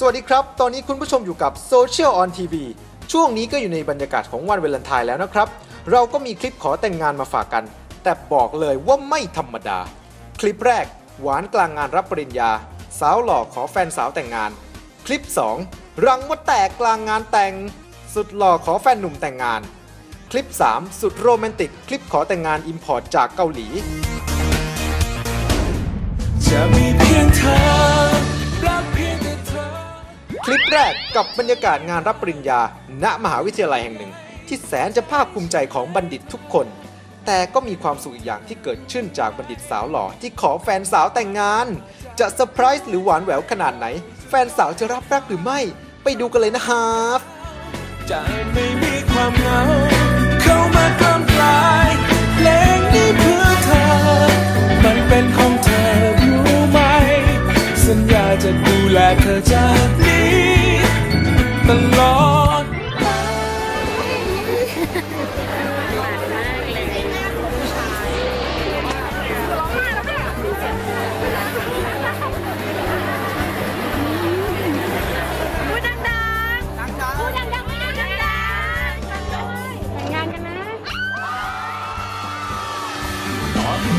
สวัสดีครับ ตอนนี้คุณผู้ชมอยู่กับ Social on TV ช่วงนี้ก็อยู่ในบรรยากาศของวันเวาเลนไทน์แล้วนะครับ เราก็มีคลิปขอแต่งงานมาฝากกัน แต่บอกเลยว่าไม่ธรรมดา คลิปแรก หวานกลางงานรับปริญญา สาวหล่อขอแฟนสาวแต่งงาน คลิป 2 รังมดแตกกลางงานแต่ง สุดหล่อขอแฟนหนุ่มแต่งงาน คลิป 3 สุดโรแมนติก คลิปขอแต่งงานอิมพอร์ตจากเกาหลี จะมีเพียงเธอ ลิปแรกกับบรรยากาศงานรับปริญญา ณมหาวิทยาลัยแห่งหนึ่ง ที่แสนจะภาคภูมิใจของบัณฑิตทุกคน แต่ก็มีความสุขอีกอย่างที่เกิดขึ้นจากบัณฑิตสาวหล่อที่ขอแฟนสาวแต่งงาน จะเซอร์ไพรส์หรือหวานแหววขนาดไหน แฟนสาวจะรับรักหรือไม่ ไปดูกันเลยนะครับใจไม่มีความเหงาเข้ามากล้ำก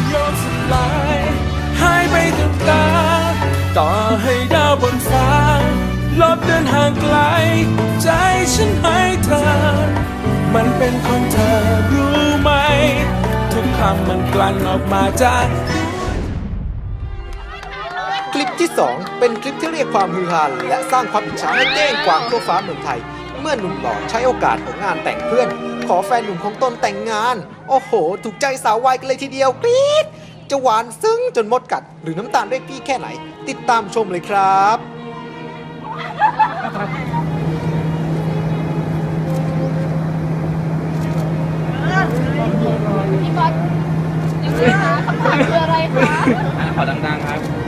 โลกสลายหายไปกับตา ต่อให้ดาวบนฟ้า ลบเดินห่างไกล ใจฉันให้เธอ มันเป็นของเธอรู้ไหม ทุกคำมันกลั่นออกมาจากคลิปที่ 2 เป็นคลิปที่เรียกความฮือฮาและสร้างความอิจฉาให้เก้งกวางทั่วฟ้าเมืองไทย เมื่อหนุ่มหล่อใช้โอกาสของงานแต่งเพื่อน ขอแฟนหนุ่มของตนแต่งงาน โอ้โห ถูกใจสาววายกันเลยทีเดียวกรี๊ดจะหวานซึ้งจนมดกัด หรือน้ำตาลเรียกพี่แค่ไหน ติดตามชมเลยครับ พี่บอสยังไงคะคำถามคืออะไรคะ ขอดังๆครับ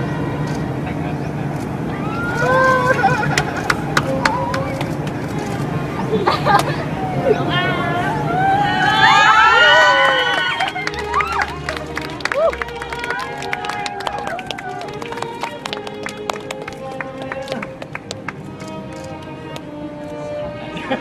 คลิ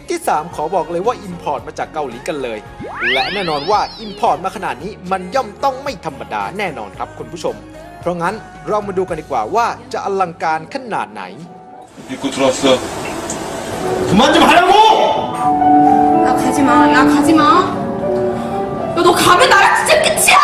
ปที่ 3 ขอบอกเลยว่า Import มาจากเกาหลีกันเลย และแน่นอนว่า Import มาขนาดนี้มันย่อมต้องไม่ธรรมดาแน่นอนครับคุณผู้ชม เพราะงั้นเรามาดูกันดีกว่าว่าจะอลังการขนาดไหน 믿고 들어왔어. 그만 좀 하라고! 나 가지 마. 나 가지 마. 야, 너 가면 나랑 진짜 끝이야.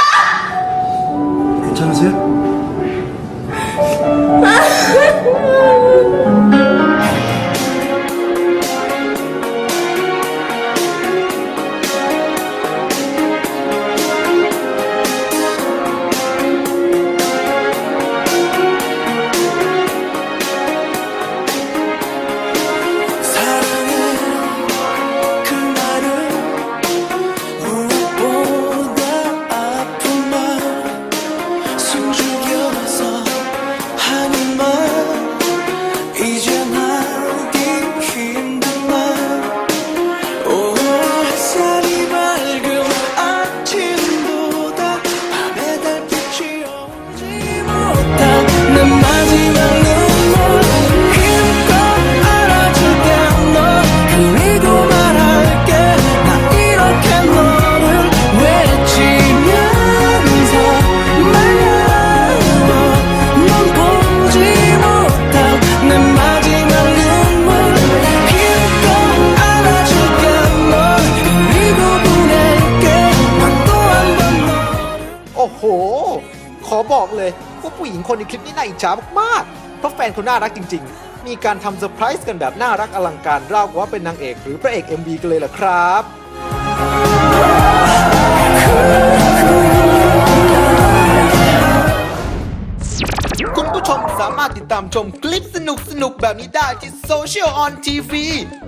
บอกเลยว่าผู้หญิงคนในคลิปนี้น่าอิจฉามากๆ เพราะแฟนเขาน่ารักจริง ๆ มีการทำเซอร์ไพรส์กันแบบน่ารักอลังการราวกับว่าเป็นนางเอกหรือพระเอก MV กันเลยล่ะครับคุณผู้ชมสามารถติดตามชมคลิปสนุกๆแบบนี้ได้ที่ Social on TV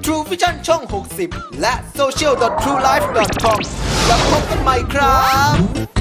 True Vision ช่อง 60 และ social.truelife.com แล้วพบกันใหม่ครับ